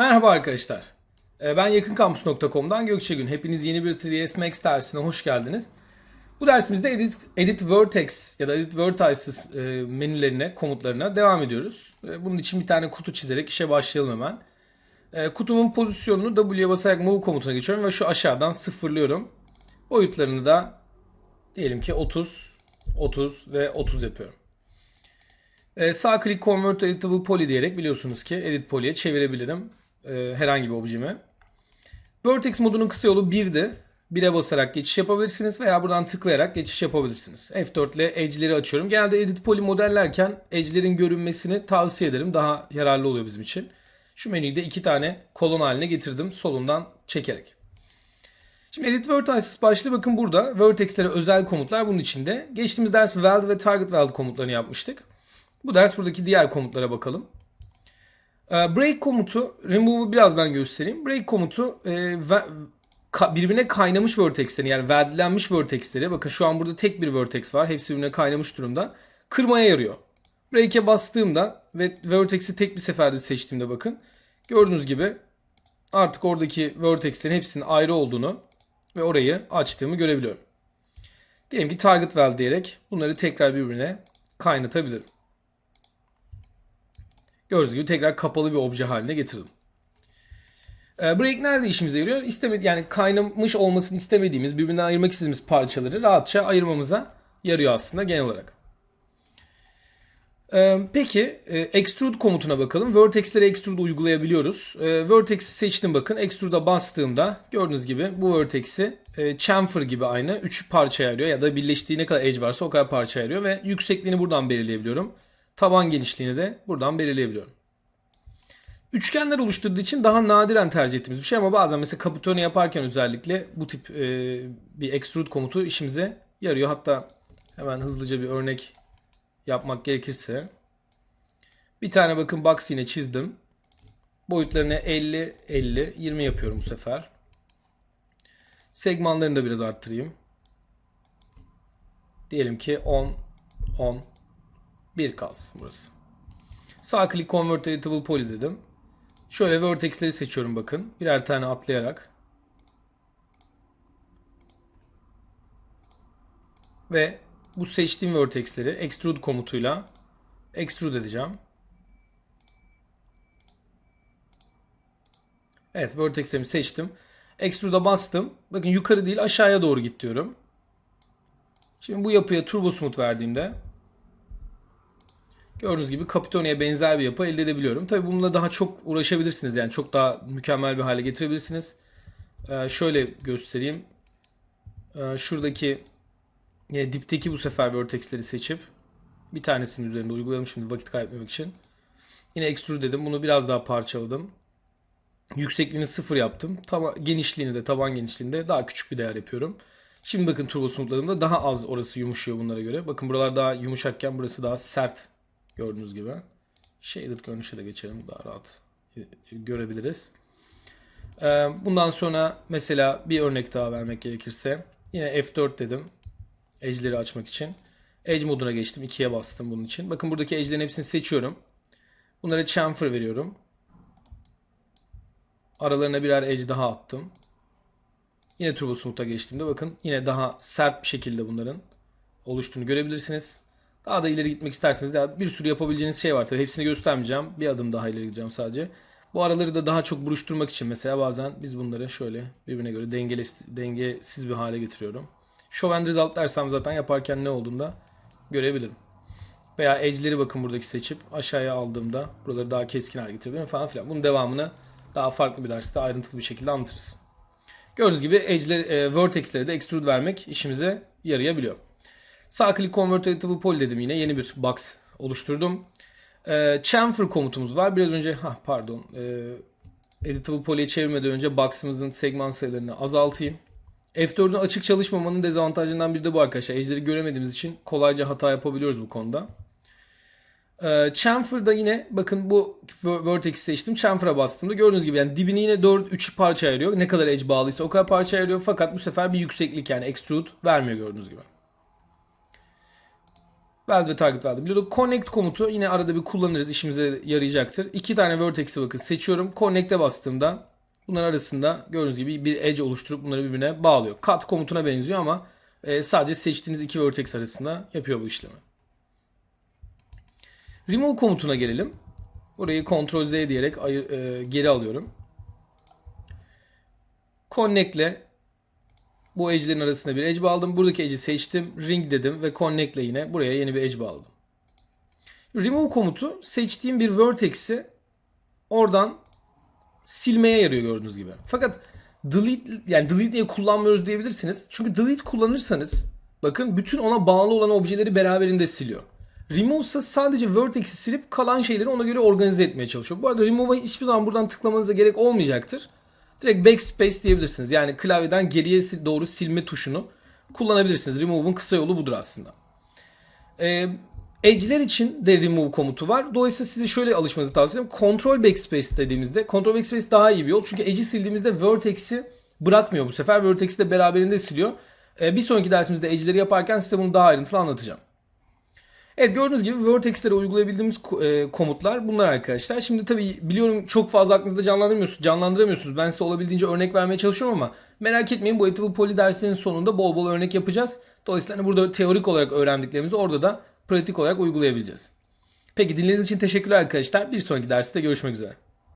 Merhaba arkadaşlar. Ee, Ben yakınkampus.com'dan Gökçe Gün. Hepiniz yeni bir 3ds Max dersine hoş geldiniz. Bu dersimizde Edit, Edit Vertex ya da Edit Vertices e, menülerine, komutlarına devam ediyoruz. Bunun için bir tane kutu çizerek işe başlayalım hemen. E, Kutumun pozisyonunu W'ye basarak Move komutuna geçiyorum ve şu aşağıdan sıfırlıyorum. Boyutlarını da diyelim ki 30, 30 ve 30 yapıyorum. Ee, sağ klik Convert Editable Poly diyerek biliyorsunuz ki Edit Poly'e çevirebilirim e, herhangi bir objemi. Vertex modunun kısa yolu 1'di. 1'e basarak geçiş yapabilirsiniz veya buradan tıklayarak geçiş yapabilirsiniz. F4 ile edge'leri açıyorum. Genelde Edit Poly modellerken edge'lerin görünmesini tavsiye ederim. Daha yararlı oluyor bizim için. Şu menüyü de iki tane kolon haline getirdim solundan çekerek. Şimdi Edit Vertices başlığı bakın burada. Vertex'lere özel komutlar bunun içinde. Geçtiğimiz ders Weld ve Target Weld komutlarını yapmıştık. Bu ders buradaki diğer komutlara bakalım. Ee, Break komutu, remove'u birazdan göstereyim. Break komutu e, ve- ka- birbirine kaynamış vertexleri yani verdilenmiş vertexleri. Bakın şu an burada tek bir vertex var. Hepsi birbirine kaynamış durumda. Kırmaya yarıyor. Break'e bastığımda ve vertex'i tek bir seferde seçtiğimde bakın. Gördüğünüz gibi artık oradaki vertexlerin hepsinin ayrı olduğunu ve orayı açtığımı görebiliyorum. Diyelim ki target weld diyerek bunları tekrar birbirine kaynatabilirim. Gördüğünüz gibi tekrar kapalı bir obje haline getirdim. Ee, Break nerede işimize yarıyor? İstemedi yani kaynamış olmasını istemediğimiz, birbirinden ayırmak istediğimiz parçaları rahatça ayırmamıza yarıyor aslında genel olarak. Ee, Peki e, extrude komutuna bakalım. Vertex'lere extrude uygulayabiliyoruz. Ee, Vertex'i seçtim bakın. Extrude'a bastığımda gördüğünüz gibi bu vertex'i e, chamfer gibi aynı 3 parçaya ayırıyor ya da birleştiği ne kadar edge varsa o kadar parçaya ayırıyor ve yüksekliğini buradan belirleyebiliyorum. Taban genişliğini de buradan belirleyebiliyorum. Üçgenler oluşturduğu için daha nadiren tercih ettiğimiz bir şey ama bazen mesela kaputone yaparken özellikle bu tip e, bir extrude komutu işimize yarıyor. Hatta hemen hızlıca bir örnek yapmak gerekirse bir tane bakın box yine çizdim. Boyutlarını 50 50 20 yapıyorum bu sefer. Segmanlarını da biraz arttırayım. Diyelim ki 10 10 1 kalsın burası. Sağ klik Convert Editable Poly dedim. Şöyle vertexleri seçiyorum bakın. Birer tane atlayarak. Ve bu seçtiğim vertexleri extrude komutuyla extrude edeceğim. Evet vertexlerimi seçtim. Extrude'a bastım. Bakın yukarı değil aşağıya doğru git diyorum. Şimdi bu yapıya turbo smooth verdiğimde Gördüğünüz gibi Capitone'ye benzer bir yapı elde edebiliyorum. Tabi bununla daha çok uğraşabilirsiniz. Yani çok daha mükemmel bir hale getirebilirsiniz. Ee, şöyle göstereyim. Ee, şuradaki yine dipteki bu sefer vertexleri seçip bir tanesinin üzerinde uygulayalım şimdi vakit kaybetmemek için. Yine extrude dedim. Bunu biraz daha parçaladım. Yüksekliğini sıfır yaptım. Taba, genişliğini de taban genişliğinde daha küçük bir değer yapıyorum. Şimdi bakın turbo smoothladığımda daha az orası yumuşuyor bunlara göre. Bakın buralar daha yumuşakken burası daha sert Gördüğünüz gibi. Shaded görünüşe de geçelim. Daha rahat görebiliriz. Ee, Bundan sonra mesela bir örnek daha vermek gerekirse. Yine F4 dedim. Edge'leri açmak için. Edge moduna geçtim. 2'ye bastım bunun için. Bakın buradaki edge'lerin hepsini seçiyorum. Bunlara chamfer veriyorum. Aralarına birer edge daha attım. Yine Turbo Smooth'a geçtiğimde bakın yine daha sert bir şekilde bunların oluştuğunu görebilirsiniz. Daha da ileri gitmek isterseniz ya bir sürü yapabileceğiniz şey var tabii. Hepsini göstermeyeceğim. Bir adım daha ileri gideceğim sadece. Bu araları da daha çok buruşturmak için mesela bazen biz bunları şöyle birbirine göre dengeli, dengesiz bir hale getiriyorum. Show and result dersem zaten yaparken ne olduğunda görebilirim. Veya edge'leri bakın buradaki seçip aşağıya aldığımda buraları daha keskin hale getirebilirim falan filan. Bunun devamını daha farklı bir derste ayrıntılı bir şekilde anlatırız. Gördüğünüz gibi edge'leri, e, vertex'lere de extrude vermek işimize yarayabiliyor. Sağ klik Convert Editable Poly dedim yine. Yeni bir box oluşturdum. Ee, chamfer komutumuz var. Biraz önce ha pardon. E, Editable Poly'ye çevirmeden önce box'ımızın segment sayılarını azaltayım. F4'ün açık çalışmamanın dezavantajlarından biri de bu arkadaşlar. Edge'leri göremediğimiz için kolayca hata yapabiliyoruz bu konuda. Ee, chamfer'da yine bakın bu vertex'i seçtim. Chamfer'a bastığımda gördüğünüz gibi yani dibini yine 4 3 parça ayırıyor. Ne kadar edge bağlıysa o kadar parça ayırıyor. Fakat bu sefer bir yükseklik yani extrude vermiyor gördüğünüz gibi. Weld ve target weld'i biliyorduk. Connect komutu yine arada bir kullanırız. işimize yarayacaktır. İki tane vertex'i bakın seçiyorum. Connect'e bastığımda bunların arasında gördüğünüz gibi bir edge oluşturup bunları birbirine bağlıyor. Cut komutuna benziyor ama e, sadece seçtiğiniz iki vertex arasında yapıyor bu işlemi. Remove komutuna gelelim. Burayı Ctrl Z diyerek e, geri alıyorum. Connect'le bu edge'lerin arasında bir edge bağladım. Buradaki edge'i seçtim. Ring dedim ve connect'le yine buraya yeni bir edge bağladım. Remove komutu seçtiğim bir vertex'i oradan silmeye yarıyor gördüğünüz gibi. Fakat delete yani delete diye kullanmıyoruz diyebilirsiniz. Çünkü delete kullanırsanız bakın bütün ona bağlı olan objeleri beraberinde siliyor. Remove ise sadece vertex'i silip kalan şeyleri ona göre organize etmeye çalışıyor. Bu arada remove'a hiçbir zaman buradan tıklamanıza gerek olmayacaktır. Direkt backspace diyebilirsiniz. Yani klavyeden geriye doğru silme tuşunu kullanabilirsiniz. Remove'un kısa yolu budur aslında. Ee, Edge'ler için de remove komutu var. Dolayısıyla size şöyle alışmanızı tavsiye ederim. Control backspace dediğimizde, control backspace daha iyi bir yol. Çünkü edge'i sildiğimizde vertex'i bırakmıyor bu sefer. Vertex'i de beraberinde siliyor. Ee, bir sonraki dersimizde edge'leri yaparken size bunu daha ayrıntılı anlatacağım. Evet gördüğünüz gibi vertex'lere uygulayabildiğimiz e, komutlar bunlar arkadaşlar. Şimdi tabii biliyorum çok fazla aklınızda canlandıramıyorsunuz, canlandıramıyorsunuz. Ben size olabildiğince örnek vermeye çalışıyorum ama merak etmeyin bu Ethical Poly dersinin sonunda bol bol örnek yapacağız. Dolayısıyla hani burada teorik olarak öğrendiklerimizi orada da pratik olarak uygulayabileceğiz. Peki dinlediğiniz için teşekkürler arkadaşlar. Bir sonraki derste görüşmek üzere.